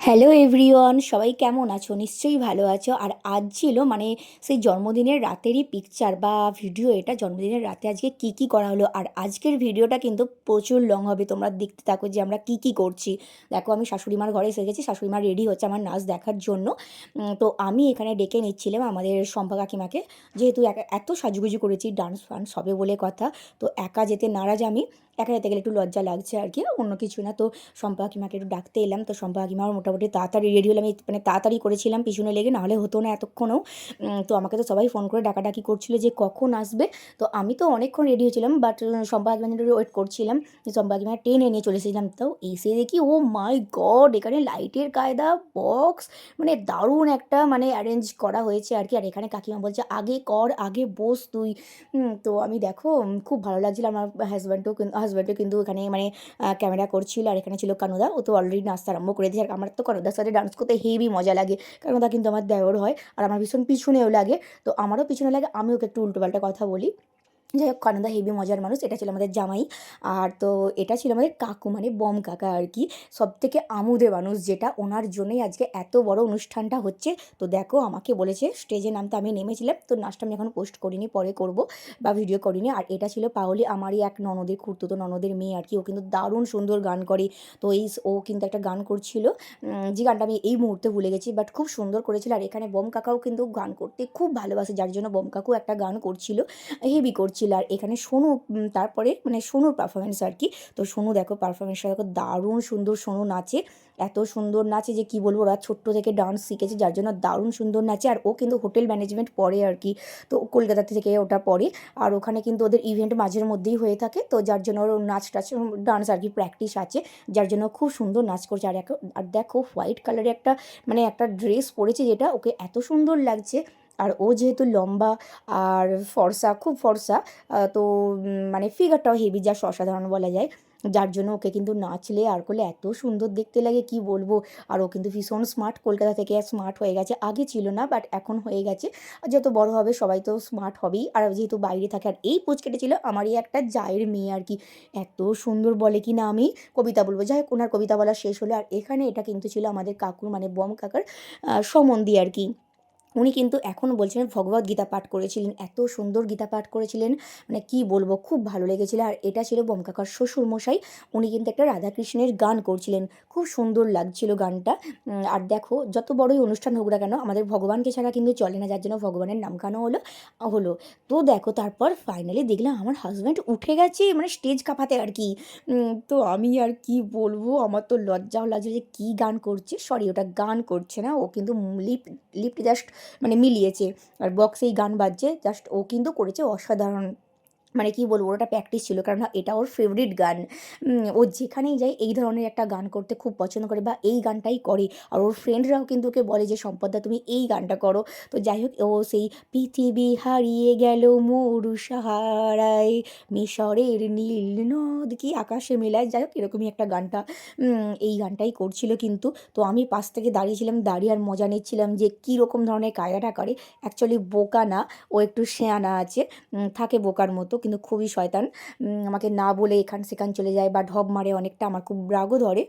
Hello everyone সবাই কেমন আছো? নিশ্চয়ই ভালো আছো। আর আজ ছিল মানে সেই জন্মদিনের রাতেরই পিকচার বা ভিডিও এটা জন্মদিনের রাতে আজকে কি কি করা হলো? আর আজকের ভিডিওটা কিন্তু প্রচুর লং হবে। তোমরা দেখতে থাকো যে আমরা কি কি করছি। দেখো, আমি শাশুড়িমার ঘরে এসে গেছি। শাশুড়িমা রেডি হচ্ছে আমার নাচ দেখার জন্য। তো আমি এখানে ডেকে নিচ্ছিলাম আমাদের সম্পা কাকিমাকে। যেহেতু এত সাজুগুজু করেছি ডান্স ফান্স হবে বলে কথা। তো একা যেতে নারাজ আমি। একা যেতে গেলে একটু লজ্জা লাগছে আর কি, অন্য কিছু না। তো সম্পা কাকিমাকে একটু ডাকতে এলাম। তো সম্পা কাকিমাও মোটামুটি তাড়াতাড়ি রেডি হলাম মানে তাড়াতাড়ি করেছিলাম পিছনে লেগে, নাহলে হতো না এতক্ষণও। তো আমাকে তো সবাই ফোন করে ডাকাডাকি করছিল যে কখন আসবে। তো আমি তো অনেকক্ষণ রেডি হয়েছিলাম বাট সম্পা কাকিমার ওয়েট করছিলাম। সম্পা কাকিমা টেনে নিয়ে চলে এসেছিলাম। তো এসে দেখি ও মাই গড এখানে লাইটের কায়দা বক্স মানে দারুণ একটা মানে অ্যারেঞ্জ করা হয়েছে আর কি। আর এখানে কাকিমা বলছে, আগে কর, আগে বস তুই। তো আমি দেখো খুব ভালো লাগছিল। আমার হাজব্যান্ডও হাজব্যান্ডও কিন্তু এখানে মানে ক্যামেরা করছিল। আর এখানে ছিল কানুদা। ও তো অলরেডি নাচতে আরম্ভ করে দিয়েছে। আর আমার তো দ্য সাথে ডান্স করতে হেভি মজা লাগে। কারণ ওটা কিন্তু আমার দেওর হয়। আর আমার ভীষণ পিছনেও লাগে। তো আমারও পিছনে লাগে। আমি ওকে একটু উল্টোপাল্টা কথা বলি। যাই হোক, কানুদা হেভি মজার মানুষ, এটা ছিল আমাদের জামাই। আর তো এটা ছিল আমাদের কাকু মানে বম কাকা আর কি। সব থেকে আমুদে মানুষ, যেটা ওনার জন্যই আজকে এত বড় অনুষ্ঠানটা হচ্ছে। তো দেখো, আমাকে বলেছে স্টেজে নামতে আমি নেমেছিলাম। তো নাচটা আমি এখন পোস্ট করিনি, পরে করব বা ভিডিও করিনি। আর এটা ছিল পাওলি, আমারই এক ননদের খুঁড়তুতো ননদের মেয়ে আর কি। ও কিন্তু দারুণ সুন্দর গান করে। তো এই ও কিন্তু একটা গান করছিল। যে গানটা আমি এই মুহূর্তে ভুলে গেছি বাট খুব সুন্দর করেছিল। আর এখানে বম কাকাও কিন্তু গান করতে খুব ভালোবাসে, যার জন্য বম কাকু একটা গান করছিল হেভি করছিল। আর এখানে সোনু তারপরে মানে সোনুর পারফরমেন্স আর কি। তো সোনু দেখো পারফরমেন্সটা দেখো দারুণ সুন্দর সোনু নাচে। এত সুন্দর নাচে যে কি বলব, ওরা ছোট্ট থেকে ডান্স শিখেছে, যার জন্য দারুণ সুন্দর নাচে। আর ও কিন্তু হোটেল ম্যানেজমেন্ট পড়ে আর কি। তো কলকাতা থেকে ওটা পড়ে। আর ওখানে কিন্তু ওদের ইভেন্ট মাঝের মধ্যেই হয়ে থাকে। তো যার জন্য ওর নাচ টাচ ডান্স আর কি প্র্যাকটিস আছে। যার জন্য খুব সুন্দর নাচ করছে। আর আর দেখো হোয়াইট কালারের একটা মানে একটা ড্রেস পরেছে যেটা। ওকে এত সুন্দর লাগছে। আর ও যেহেতু লম্বা আর ফর্সা, খুব ফর্সা তো মানে ফিগারটাও হেভি যা অসাধারণ বলা যায়, যার জন্য ওকে কিন্তু নাচলে আর করলে এত সুন্দর দেখতে লাগে, কি বলব? আর ও কিন্তু ভীষণ স্মার্ট কলকাতা থেকে স্মার্ট হয়ে গেছে। আগে ছিল না বাট এখন হয়ে গেছে। যত বড় হবে সবাই তো স্মার্ট হবেই। আর যেহেতু বাইরে থাকে, আর এই পুচকেটা ছিল আমারই একটা জায়ের মেয়ে আর কি। এত সুন্দর বলে কি না আমি কবিতা বলব। যাই হোক, ওনার কবিতা বলা শেষ হলো। আর এখানে এটা কিন্তু ছিল আমাদের কাকুর মানে বম কাকার সম্বন্ধী আর কি। উনি কিন্তু এখনও বলছিলেন ভগবত গীতা পাঠ করেছিলেন, এত সুন্দর গীতা পাঠ করেছিলেন মানে কি বলব, খুব ভালো লেগেছিল। আর এটা ছিল বমকাকার শ্বশুর মশাই উনি কিন্তু একটা রাধাকৃষ্ণের গান করছিলেন, খুব সুন্দর লাগছিল গানটা। আর দেখো, যত বড়ই অনুষ্ঠান হোক না কেন, আমাদের ভগবানকে ছাড়া কিন্তু চলে না, যার জন্য ভগবানের নাম গানও হলো হলো। তো দেখো, তারপর ফাইনালি দেখলাম আমার হাজব্যান্ড উঠে গেছে মানে স্টেজ কাঁপাতে আর কি। তো আমি আর কি বলব, আমার তো লজ্জাও লাগছে যে কী গান করছে সরি ওটা গান করছে না, ও কিন্তু লিপ লিপটি জাস্ট মানে মিলিয়েছে। আর বক্সে এই গান বাজছে জাস্ট ও কিন্তু করেছে অসাধারণ মানে কি বলব ওটা প্র্যাকটিস ছিল। কারণ এটা ওর ফেভারিট গান। ও যেখানেই যায়, এই ধরনের একটা গান করতে খুব পছন্দ করে বা এই গানটাই করে। আর ওর ফ্রেন্ডরাও কিন্তু ওকে বলে যে সম্পদা তুমি এই গানটা করো। তো যাই হোক, ও সেই পৃথিবী হারিয়ে গেল মরু সাহারায়, মিশরের নীল নদ কি আকাশে মেলায়। যাই হোক, এরকমই একটা গানটা এই গানটাই করছিল কিন্তু। তো আমি পাশ থেকে দাঁড়িয়েছিলাম, দাঁড়িয়ে আর মজা নিচ্ছিলাম যে, কী রকম ধরনের কায়দাটা করে। অ্যাকচুয়ালি বোকা না, ও একটু শেয়ানা আছে থাকে বোকার মতো। কিন্তু খুবই শয়তান। আমাকে না বলে এখান সেখান চলে যায় বা ঢপ মারে অনেকটা আমার খুব রাগও ধরে।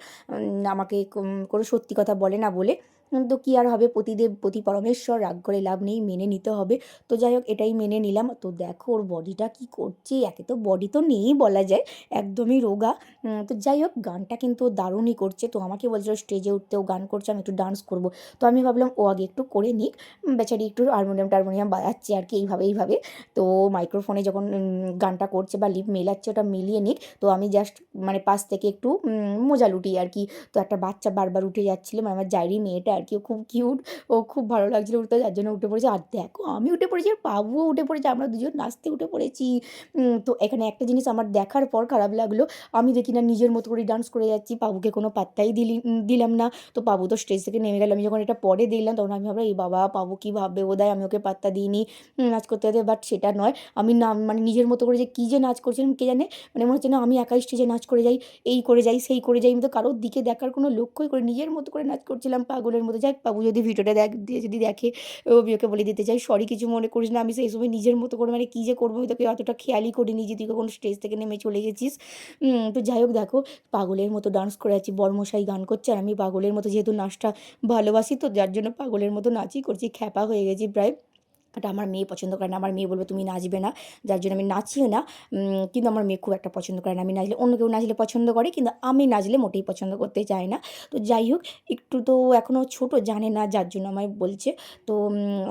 আমাকে কোনো সত্যি কথা বলে না বলে। তো কী আর হবে? প্রতিদেব প্রতি পরমেশ্বর, রাগ করে লাভ নেই, মেনে নিতে হবে। তো যাই হোক, এটাই মেনে নিলাম। তো দেখো ওর বডিটা কী করছে? একে তো বডি তো নেই বলা যায়, একদমই রোগা। তো যাই হোক, গানটা কিন্তু দারুণই করছে। তো আমাকে বলছিল, স্টেজে উঠতে ও গান করছে, আমি একটু ডান্স করব। তো আমি ভাবলাম, ও আগে একটু করে নিক। বেচারি একটু হারমোনিয়াম টারমোনিয়াম বাজাচ্ছে আর কি, এইভাবে এইভাবে। তো মাইক্রোফোনে যখন গানটা করছে বা লিপ মেলাচ্ছে, ওটা মিলিয়ে নিক। তো আমি জাস্ট মানে পাশ থেকে একটু মজা লুটি আর কি, তো একটা বাচ্চা বারবার উঠে যাচ্ছিল মানে আমার জাইরি মেয়েটা আর কি, ও খুব কিউট ও খুব ভালো লাগছিল উঠতে, যার জন্য উঠে পড়েছে। আর দেখো, আমি উঠে পড়েছি, আর পাবুও উঠে পড়েছে, আমরা দুজন নাচতে উঠে পড়েছি। তো এখানে একটা জিনিস আমার দেখার পর খারাপ লাগল, আমি দেখি না নিজের মতো করে ডান্স করে যাচ্ছি পাবুকে কোনো পাত্তাই দিলি দিলাম না। তো পাবু তো স্টেজ থেকে নেমে গেল, আমি যখন এটা পরে দেখলাম, তখন আমি ভাবলাম, এই বাবা পাবু কী ভাববে? বোধহয় আমি ওকে পাত্তা দিইনি নাচ করতে বাট সেটা নয়, আমি না মানে নিজের মতো করে যে কী যে নাচ করছিলাম কে জানে? মানে মনে হচ্ছে না আমি একাই স্টেজে নাচ করে যাই, এই করে যাই, সেই করে যাই আমি তো কারোর দিকে দেখার কোনো লক্ষ্যই করে নিজের মতো করে নাচ করছিলাম, পাগলের মতো। মতো যাক বাবু, যদি ভিডিওটা দেখ যদি দেখে ওকে বলে দিতে চাই সরি কিছু মনে করিস না, আমি সেই সময় নিজের মতো করে মানে কী যে করব তোকে অতটা খেয়ালই করিনি যে তুই কখন স্টেজ থেকে নেমে চলে গেছিস। তো যাই হোক, দেখো, পাগলের মতো ডান্স করে আছি, বর্মশাই গান করছে, আর আমি পাগলের মতো যেহেতু নাচটা ভালোবাসি, তো যার জন্য পাগলের মতো নাচই করছি, খ্যাপা হয়ে গেছি প্রায়। এটা আমার মেয়ে পছন্দ করে না। আমার মেয়ে বলবে, তুমি নাচবে না। যার জন্য আমি নাচিও না। কিন্তু আমার মেয়ে খুব একটা পছন্দ করে না। আমি নাচলে, অন্য কেউ নাচলে পছন্দ করে, কিন্তু আমি নাচলে মোটেই পছন্দ করতে চায় না। তো যাই হোক, একটু তো এখনও ছোট, জানে না, যার জন্য আমায় বলছে। তো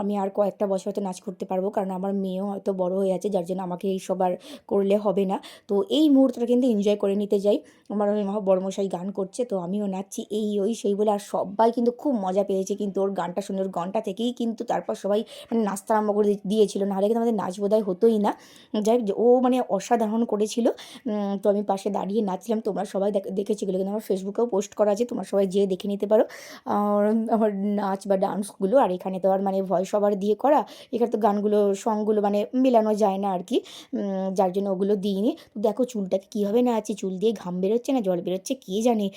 আমি আর কয়েকটা বছর হয়তো নাচ করতে পারব, কারণ আমার মেয়েও হয়তো বড় হয়ে আছে, যার জন্য আমাকে এই সবার করলে হবে না। তো এই মুহূর্তটা কিন্তু এনজয় করে নিতে যাই। আমার বড়মশাই গান করছে, তো আমিও নাচছি এই, ওই, সেই বলে। আর সবাই কিন্তু খুব মজা পেয়েছে, কিন্তু ওর গানটা শুনে, ওর গানটা থেকেই কিন্তু তারপর সবাই মানে নাচতে আরম্ভ করে দিয়েছিল। নাহলে কিন্তু আমাদের নাচ বোধহয় হতোই না। যাই ও মানে অসাধারণ করেছিল। তো আমি পাশে দাঁড়িয়ে নাচছিলাম। তোমরা সবাই দেখ- দেখেছ কিন্তু আমার ফেসবুকেও পোস্ট করা আছে। তোমরা সবাই যেয়ে দেখে নিতে পারো। আমার নাচ বা ডান্সগুলো আর এখানে তো আর মানে ভয়েস ওভার দিয়ে করা। এখানে তো গানগুলো সংগুলো মানে মেলানো যায় না আর কি। যার জন্য ওগুলো দিইনি। তো দেখো চুলটাকে কীভাবে না আছে চুল দিয়ে ঘাম বেরোচ্ছে না? জল বেরোচ্ছে? কে জানে?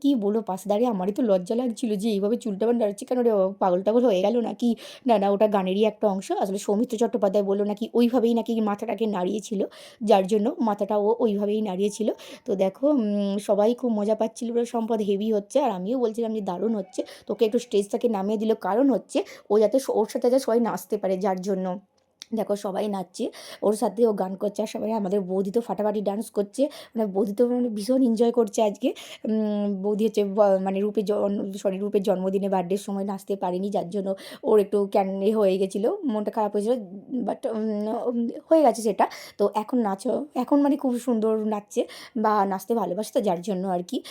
কি বলো পাশে দাঁড়িয়ে আমারই তো লজ্জা লাগছিল যে, এইভাবে চুলটা আমার নাড়ছে কেন পাগল টাগল হয়ে গেল নাকি? না না, ওটা গানেরই একটা অংশ। আসলে সৌমিত্র চট্টোপাধ্যায় বলল নাকি ওইভাবেই নাকি মাথাটাকে নাড়িয়েছিল, যার জন্য মাথাটাও ওইভাবেই নাড়িয়েছিল। তো দেখো সবাই খুব মজা পাচ্ছিল সম্পদ হেভি হচ্ছে। আর আমিও বলছিলাম যে, দারুণ হচ্ছে। তোকে একটু স্টেজটাকে নামিয়ে দিল। কারণ হচ্ছে, ও যাতে ওর সাথে যাতে সবাই নাচতে পারে, যার জন্য। দেখো সবাই নাচছে, ওর সাথে ও গান করছে আর সবাই আমাদের বৌদি তো ফাটাফাটি ডান্স করছে। মানে বৌদি তো মানে ভীষণ এনজয় করছে আজকে। বৌদি হচ্ছে মানে রূপের সরি রূপের জন্মদিনে বার্থডের সময় নাচতে পারিনি, যার জন্য ওর একটু ক্যান হয়ে গেছিল, মনটা খারাপ হয়েছিল বাট হয়ে গেছে সেটা। তো এখন নাচ, এখন মানে খুব সুন্দর নাচছে বা নাচতে ভালোবাসে তো যার জন্য আর কি।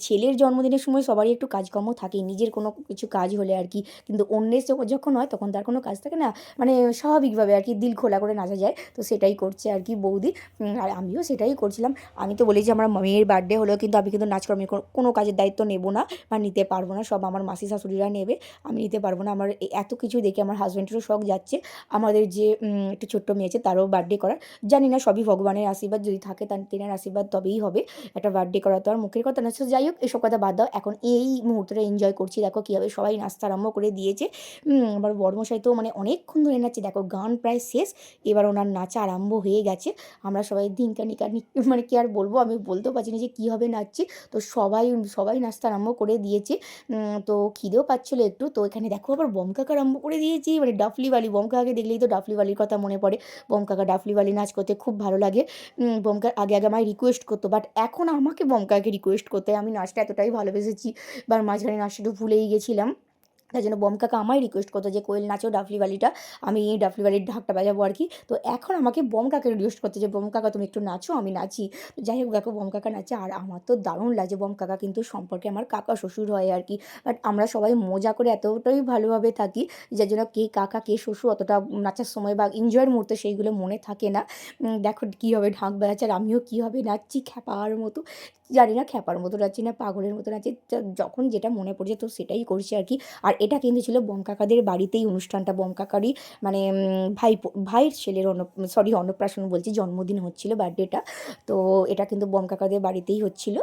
ছেলের জন্মদিনের সময় সবারই একটু কাজকর্ম থাকে, নিজের কোনো কিছু কাজ হলে আর কি। কিন্তু অন্যের যখন- হয় তখন তার কোনো কাজ থাকে না। মানে স্বাভাবিকভাবে আর কি দিল খোলা করে নাচা যায় তো সেটাই করছে আর কি বৌদি। আর আমিও সেটাই করছিলাম। আমি তো বলেছি আমার মেয়ের বার্থডে হলেও কিন্তু আমি কিন্তু নাচকর্মে কোনো- কোনো কাজের দায়িত্ব নেব না বা নিতে পারব না। সব আমার মাসি শাশুড়িরা নেবে। আমি নিতে পারব না। আমার এত কিছু দেখে আমার হাজব্যান্ডেরও শখ যাচ্ছে। আমাদের যে একটা ছোট্ট মেয়ে আছে তারও বার্থডে করার। জানি না সবই ভগবানের আশীর্বাদ। যদি থাকে তার, তেনার আশীর্বাদ তবেই হবে। একটা বার্থডে করা তো আর মুখের কথা না। যাই হোক, এসব কথা বাদ দাও। এখন এই মুহূর্তটা এনজয় করছি। দেখো কীভাবে সবাই নাচতে আরম্ভ করে দিয়েছে। আমার বর্মশাই তো মানে অনেকক্ষণ ধরে নাচছে। দেখো গান প্রায় শেষ। এবার ওনার নাচা আরম্ভ হয়ে গেছে। আমরা সবাই দিনকা নিকা মানে কি আর বলব? আমি বলতেও পারছি না যে কীভাবে নাচছি। তো সবাই সবাই নাচতে আরম্ভ করে দিয়েছে। তো খিদেও পাচ্ছিলো একটু। তো এখানে দেখো আবার বম কাকা আরম্ভ করে দিয়েছি। মানে ডাফলি বালি। বম দেখলেই তো ডাফলি বালির কথা মনে পড়ে। বম কাকা ডাফলি বালি নাচ করতে খুব ভালো লাগে। উম, বমকা আগে আগে আমায় রিকোয়েস্ট করতো। বাট এখন আমাকে বমকাকে রিকোয়েস্ট করতে। আমি নাচটা এতটাই ভালোবেসেছি। বা মাঝখানে নাচটা একটু ভুলেই গেছিলাম। তাই জন্য বম কাকা আমায় রিকোয়েস্ট করতো যে, কোয়েল নাচো ডাফলি বালিটা আমি এই ডাফলি বালির ঢাকটা বাজাবো আর কি। তো এখন আমাকে বম কাকে রিকোয়েস্ট করতে যে বম কাকা তুমি একটু নাচো, আমি নাচি। তো যাই হোক, দেখো বম কাকা নাচে, আর আমার তো দারুণ লাগে বম কাকা কিন্তু সম্পর্কে আমার কাকা শ্বশুর হয় আর কি। বাট আমরা সবাই মজা করে এতটাই ভালোভাবে থাকি, যার জন্য কে কাকা, কে শ্বশুর অতটা নাচার সময় বা এনজয়ের মুহূর্তে সেইগুলো মনে থাকে না। দেখো কীভাবে ঢাক বাজাচ্ছে আর আমিও কীভাবে নাচছি খ্যাপার মতো। জানি না খ্যাপার মতো নাচছি না, পাগলের মতো নাচছি যখন যেটা মনে পড়ছে তো সেটাই করছি আর কি। আর এটা কিন্তু ছিল বম কাকাদের বাড়িতেই অনুষ্ঠানটা। বম কাকারই মানে ভাই ভাইয়ের ছেলের অন্ন সরি অন্নপ্রাশন বলছি, জন্মদিন হচ্ছিল বার্থডেটা তো এটা কিন্তু বম কাকাদের বাড়িতেই হচ্ছিল,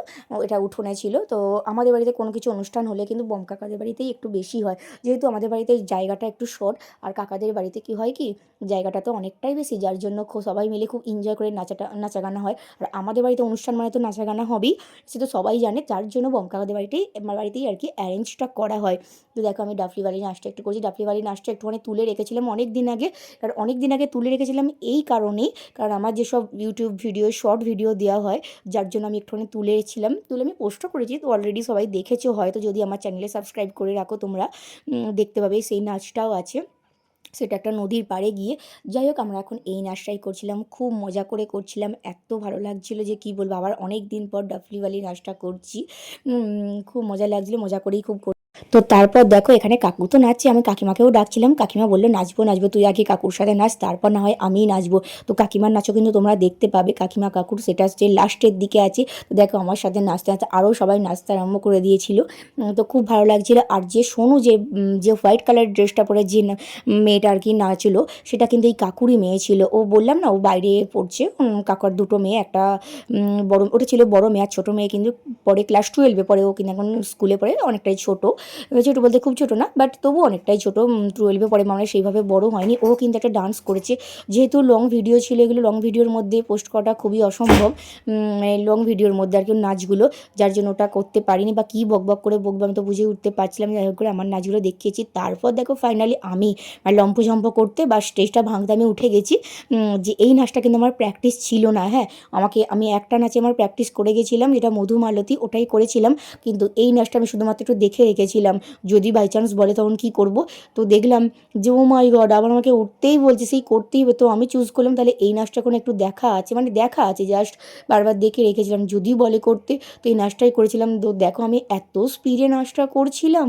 এটা উঠোনে ছিল। তো আমাদের বাড়িতে কোনো কিছু অনুষ্ঠান হলে কিন্তু বম কাকাদের বাড়িতেই একটু বেশি হয়। যেহেতু আমাদের বাড়িতে জায়গাটা একটু শর্ট আর কাকাদের বাড়িতে কি হয় কি, জায়গাটা তো অনেকটাই বেশি, যার জন্য সবাই মিলে খুব এনজয় করে নাচাটা নাচা গানা হয়। আর আমাদের বাড়িতে অনুষ্ঠান মানে তো নাচা গানা হবেই, সে তো সবাই জানে, যার জন্য বম কাকাদের বাড়িতেই আমার বাড়িতেই আর কি অ্যারেঞ্জটা করা হয়। তো দেখো আমি ডাফলি বালি নাচটা একটু করছি। ডাফলি বালি নাচটা একটুখানি তুলে রেখেছিলাম অনেক দিন আগে। কারণ অনেক দিন আগে তুলে রেখেছিলাম এই কারণেই। কারণ আমার যেসব ইউটিউব ভিডিও শর্ট ভিডিও দেওয়া হয়, যার জন্য আমি একটুখানি তুলেছিলাম। তুলে আমি পোস্টও করেছি, তো অলরেডি সবাই দেখেছ হয়তো। যদি আমার চ্যানেলে সাবস্ক্রাইব করে রাখো তোমরা দেখতে পাবে সেই নাচটাও আছে। সেটা একটা নদীর পাড়ে গিয়ে। যাই হোক, আমরা এখন এই নাচটাই করছিলাম। খুব মজা করে করছিলাম। এত ভালো লাগছিল যে কি বলব, আবার অনেক দিন পর ডাফলিওয়ালি নাচটা করছি। খুব মজা লাগছিল, মজা করেই খুব তো তারপর দেখো এখানে কাকু তো নাচছে, আমি কাকিমাকেও ডাকছিলাম, কাকিমা বলল, নাচবো নাচবো, তুই আগে কাকুর সাথে নাচ, তারপর না হয় আমিই নাচবো। তো কাকিমার নাচও কিন্তু তোমরা দেখতে পাবে, কাকিমা কাকুর সেটা হচ্ছে লাস্টের দিকে আছে। তো দেখো আমার সাথে নাচতে নাচতে আরও সবাই নাচতে আরম্ভ করে দিয়েছিল। তো খুব ভালো লাগছিল। আর যে সোনু যে যে হোয়াইট কালার ড্রেসটা পরে যে মেয়েটা আর কি নাচলো, সেটা কিন্তু এই কাকুরই মেয়ে ছিল। ও বললাম না, ও বাইরে পড়ছে কাকার দুটো মেয়ে, একটা বড়, ওটা ছিল বড় মেয়ে আর ছোটো মেয়ে কিন্তু পরে ক্লাস টুয়েলভে পরে ও কিন্তু এখন স্কুলে পড়ে, অনেকটাই ছোটো। ছোটো বলতে খুব ছোটো না বাট তবু অনেকটাই ছোটো। টুয়েলভে পড়ে মানে সেইভাবে বড় হয়নি। ও কিন্তু একটা ডান্স করেছে। যেহেতু লং ভিডিও ছিল, এগুলো লং ভিডিওর মধ্যে পোস্ট করাটা খুবই অসম্ভব। লং ভিডিওর মধ্যে আর কি নাচগুলো, যার জন্য ওটা করতে পারিনি বা কী বক বক করে বকবো আমি তো বুঝে উঠতে পারছিলাম। যাই হোক করে আমার নাচগুলো দেখিয়েছি। তারপর দেখো ফাইনালি আমি মানে লম্ফঝম্প করতে বা স্টেজটা ভাঙতে আমি উঠে গেছি। যে এই নাচটা কিন্তু আমার প্র্যাকটিস ছিল না হ্যাঁ। আমাকে, আমি একটা নাচে আমার প্র্যাকটিস করে গেছিলাম, যেটা মধুমালতী ওটাই করেছিলাম। কিন্তু এই নাচটা আমি শুধুমাত্র একটু দেখে রেখেছিলাম যদি বাই চান্স বলে তখন কি করব? তো দেখলাম যে ও মাই গড আবার আমাকে উঠতেই বলছে, সেই করতেই হবে। তো আমি চুজ করলাম, তাহলে এই নাচটা কোনো একটু দেখা আছে। মানে দেখা আছে জাস্ট বারবার দেখে রেখেছিলাম। যদি বলে করতে, তো এই নাচটাই করেছিলাম। তো দেখো আমি এত স্পিডে নাচটা করছিলাম।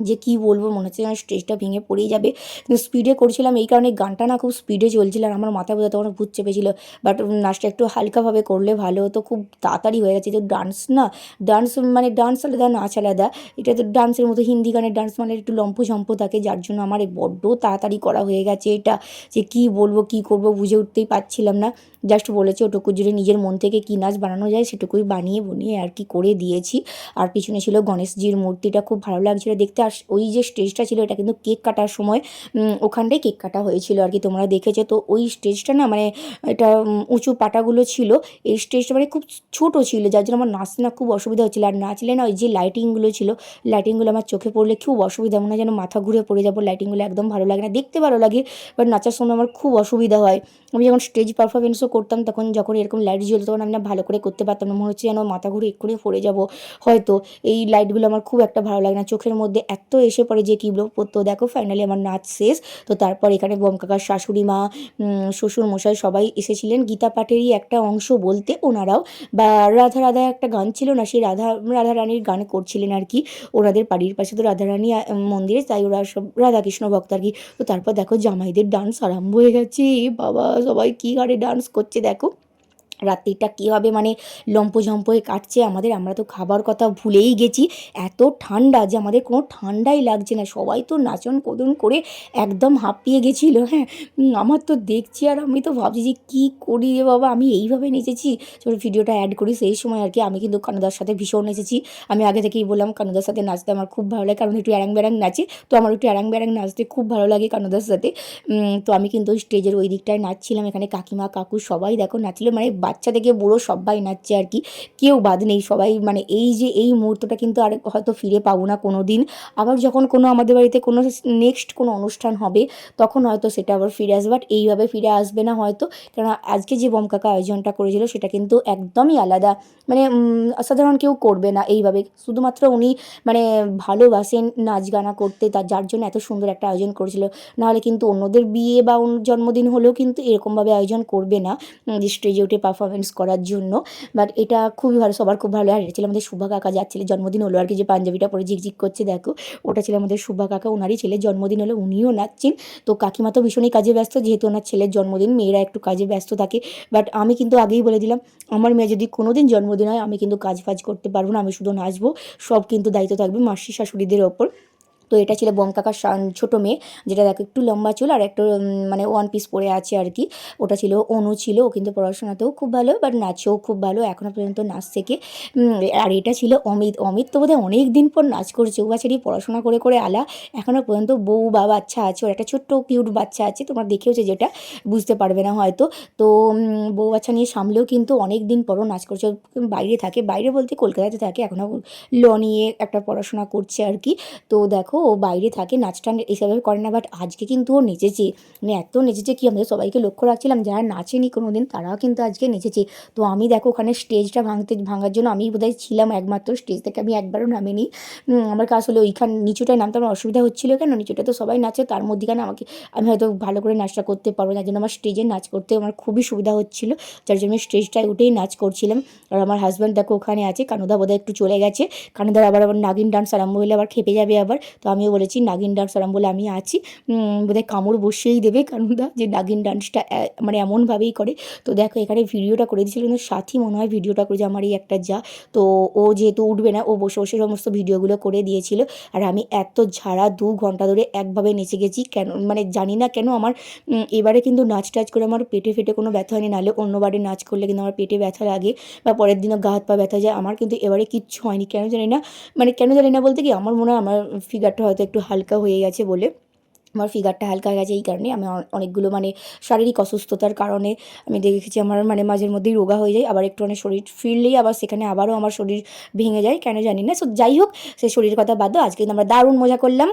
যে কি বলব, মনে হচ্ছে যেন স্টেজটা ভেঙে পড়েই যাবে। কিন্তু স্পিডে করছিলাম, এই কারণে গানটা না খুব স্পিডে চলছিল আর আমার মাথা বোধহয় তখন ভূত চেপেছিল। বাট নাচটা একটু হালকাভাবে করলে ভালো হতো, খুব তাড়াতাড়ি হয়ে গেছে। তো ডান্স না ডান্স মানে ডান্স আলাদা, নাচ আলাদা। এটা তো ডান্সের মতো হিন্দি গানের ডান্স মানে একটু লম্প ঝম্প থাকে, যার জন্য আমার বড্ড তাড়াতাড়ি করা হয়ে গেছে এটা। যে কি বলব, কি করব বুঝে উঠতেই পারছিলাম না। জাস্ট বলেছে ওটুকু জুড়ে নিজের মন থেকে কী নাচ বানানো যায়, সেটুকুই বানিয়ে বুনিয়ে আর কি করে দিয়েছি। আর পিছনে ছিল গণেশজির মূর্তিটা, খুব ভালো লাগছিল দেখতে। আর ওই যে স্টেজটা ছিল এটা কিন্তু কেক কাটার সময় উম, ওখানটাই কেক কাটা হয়েছিল আর কি তোমরা দেখেছ। তো ওই স্টেজটা না মানে এটা উঁচু পাটাগুলো ছিল এই স্টেজটা মানে খুব ছোট ছিল যার জন্য আমার নাচতে না খুব অসুবিধা হচ্ছিল। আর নাচলে না ওই যে লাইটিংগুলো ছিল লাইটিংগুলো আমার চোখে পড়লে খুব অসুবিধা মনে হয় যেন মাথা ঘুরে পড়ে যাব লাইটিংগুলো একদম ভালো লাগে না। দেখতে ভালো লাগে বাট নাচার সময় আমার খুব অসুবিধা হয়। আমি যখন স্টেজ পারফরমেন্সও করতাম তখন যখন এরকম লাইট জ্বলতো তখন আমি না ভালো করে করতে পারতাম না মনে হচ্ছে যেন মাথা ঘুরে এক্ষুনি পড়ে যাব হয়তো। এই লাইটগুলো আমার খুব একটা ভালো লাগে না চোখের মধ্যে এত এসে পড়ে যে কী বলব? তো দেখো ফাইনালি আমার নাচ শেষ। তো তারপর এখানে বোম কাকার শাশুড়ি মা শ্বশুর মশাই সবাই এসেছিলেন। গীতা পাঠেরই একটা অংশ বলতে ওনারাও। বা রাধা রাধা একটা গান ছিল না, সেই রাধা রাধা রানীর গান করছিলেন আর কি। ওনাদের বাড়ির পাশে তো রাধারানী মন্দিরে, তাই ওরা সব রাধাকৃষ্ণ ভক্ত আর কি। তো তারপর দেখো জামাইদের ডান্স আরম্ভ হয়ে গেছে। বাবা, সবাই কী হারে ডান্স করছে দেখো। রাত্রিটা কীভাবে মানে লম্পঝম্প হয়ে কাটছে, আমাদের, আমরা তো খাবার কথা ভুলেই গেছি। এত ঠান্ডা যে আমাদের কোনো ঠান্ডাই লাগছে না। সবাই তো নাচন কোদন করে একদম হাঁপিয়ে গেছিল হ্যাঁ। আমার তো দেখছি আর আমি তো ভাবছি যে কী করি রে বাবা? আমি এইভাবে নেচেছি। চলো ভিডিওটা অ্যাড করি, সেই সময় আর কি আমি কিন্তু কানুদার সাথে ভীষণ নেচেছি। আমি আগে থেকেই বললাম কানুদার সাথে নাচতে আমার খুব ভালো লাগে, কারণ একটু অ্যারাং ব্যারাং নাচে। তো আমার একটু অ্যারাং ব্যারাং নাচতে খুব ভালো লাগে কানুদার সাথে। তো আমি কিন্তু স্টেজের ওই দিকটায় নাচছিলাম, এখানে কাকিমা, কাকু সবাই দেখো নাচছিল মানে বাচ্চা থেকে বুড়ো সবাই নাচছে আর কি। কেউ বাদ নেই সবাই মানে এই যে এই মুহূর্তটা কিন্তু আর হয়তো ফিরে পাবো না কোনো দিন আবার যখন কোনো আমাদের বাড়িতে কোনো নেক্সট কোনো অনুষ্ঠান হবে, তখন হয়তো সেটা আবার ফিরে আসবে। বাট এইভাবে ফিরে আসবে না হয়তো। কারণ আজকে যে বম কাকা আয়োজনটা করেছিল, সেটা কিন্তু একদমই আলাদা। মানে সাধারণ কেউ করবে না এইভাবে। শুধুমাত্র উনি মানে ভালোবাসেন নাচ গানা করতে, তার, যার জন্য এত সুন্দর একটা আয়োজন করেছিল। নাহলে কিন্তু অন্যদের বিয়ে বা জন্মদিন হলেও কিন্তু এরকমভাবে আয়োজন করবে না। যে স্টেজে উঠে পারফরমেন্স করার জন্য। বাট এটা খুবই ভালো, সবার খুব ভালো আর এটা ছিল আমাদের শুভা কাকা ছেলের জন্মদিন হলো। আর কি যে পাঞ্জাবিটা পরে ঝিকঝিক করছে, দেখো। ওটা ছিল আমাদের শুভা কাকা, ওনারই ছেলের জন্মদিন হলো, উনিও নাচছেন। তো কাকিমা তো ভীষণই কাজে ব্যস্ত, যেহেতু ওনার ছেলের জন্মদিন, মেয়েরা একটু কাজে ব্যস্ত থাকে। বাট আমি কিন্তু আগেই বলে দিলাম, আমার মেয়ে যদি কোনো দিন জন্মদিন হয়, আমি কিন্তু কাজ ফাজ করতে পারব না, আমি শুধু নাচবো, সব কিন্তু দায়িত্ব থাকবে মাসি শাশুড়িদের ওপর। তো এটা ছিল বম কাকার ছোট মেয়ে, যেটা দেখো একটু লম্বা চুল আর একটু মানে ওয়ান পিস পরে আছে আর কি। ওটা ছিল, অনু ছিল, ও কিন্তু পড়াশোনাতেও খুব ভালো বাট নাচেও খুব ভালো এখনও পর্যন্ত নাচ থেকে আর এটা ছিল অমিত অমিত তো বোধহয় অনেক দিন পর নাচ করছে, ও বাচ্চাটি পড়াশোনা করে করে আলা এখনও পর্যন্ত বউ বা বাচ্চা আছে, ওর একটা ছোট্ট কিউট বাচ্চা আছে, তোমরা দেখেওছে যেটা, বুঝতে পারবে না হয়তো। তো বউ বাচ্চা নিয়ে সামলেও কিন্তু অনেক দিন পরও নাচ করছে বাইরে থাকে, বাইরে বলতে কলকাতাতে থাকে এখনও ল নিয়ে একটা পড়াশোনা করছে আর কি। তো দেখো ও বাইরে থাকে নাচটা এসবে করে না বাট আজকে কিন্তু ও নেচেছে। মানে এত নেচেছে কি আমাদের সবাইকে লক্ষ্য রাখছিলাম, যারা নাচেনি কোনো দিন তারাও কিন্তু আজকে নেচেছে। তো আমি দেখো ওখানে স্টেজটা ভাঙতে, ভাঙার জন্য আমি বোধহয় ছিলাম একমাত্র, স্টেজ থেকে আমি একবারও নামিনি। আমার কাছে আসলে ওইখান নিচুটায় নামতে আমার অসুবিধা হচ্ছিল কেন? নিচুটা তো সবাই নাচে, তার মধ্যেখানে আমাকে, আমি হয়তো ভালো করে নাচটা করতে পারব যার জন্য আমার স্টেজে নাচ করতে আমার খুবই সুবিধা হচ্ছিল, যার জন্য আমি স্টেজটায় উঠেই নাচ করছিলাম। আর আমার হাজব্যান্ড দেখো ওখানে আছে, কানুদা বোধহয় একটু চলে গেছে, কানুদার আবার আবার নাগিন ডান্স আরম্ভ হলে আবার খেপে যাবে আবার, তো আমিও বলেছি, নাগিন ডান্স আরাম বলে আমি আছি। বোধহয় কামড় বসিয়েই দেবে, কারণ দা, যে নাগিন ডান্সটা মানে এমনভাবেই করে। তো দেখো, এখানে ভিডিওটা করে দিয়েছিল কিন্তু সাথী মনে হয় ভিডিওটা করেছে, আমার এই একটা যা। তো ও যেহেতু উঠবে না, ও বসে বসে সমস্ত ভিডিওগুলো করে দিয়েছিল। আর আমি এত ঝাড়া দু ঘণ্টা ধরে একভাবে নেচে গেছি, কেন মানে জানি না কেন আমার এবারে কিন্তু নাচ টাচ করে আমার পেটে ফেটে কোনো ব্যথা হয়নি। নাহলে অন্যবারে নাচ করলে কিন্তু আমার পেটে ব্যথা লাগে, বা পরের দিনও গা হাত পা ব্যথা যায়। আমার কিন্তু এবারে কিচ্ছু হয়নি, কেন জানি না। মানে কেন জানি না বলতে কি, আমার মনে হয় আমার ফিগারটা হয়তো একটু হালকা হয়ে গেছে বলে। আমার ফিগারটা হালকা হয়ে গেছে এই কারণে আমি অনেকগুলো মানে শারীরিক অসুস্থতার কারণে আমি দেখেছি আমার মানে মাঝের মধ্যেই রোগা হয়ে যায়। আবার একটু অনেক শরীর ফিরলেই আবার সেখানে আবারও আমার শরীর ভেঙে যায়, কেন জানি না। সো যাই হোক, সে শরীরের কথা বাদ দাও। আজকে আমরা দারুণ মজা করলাম।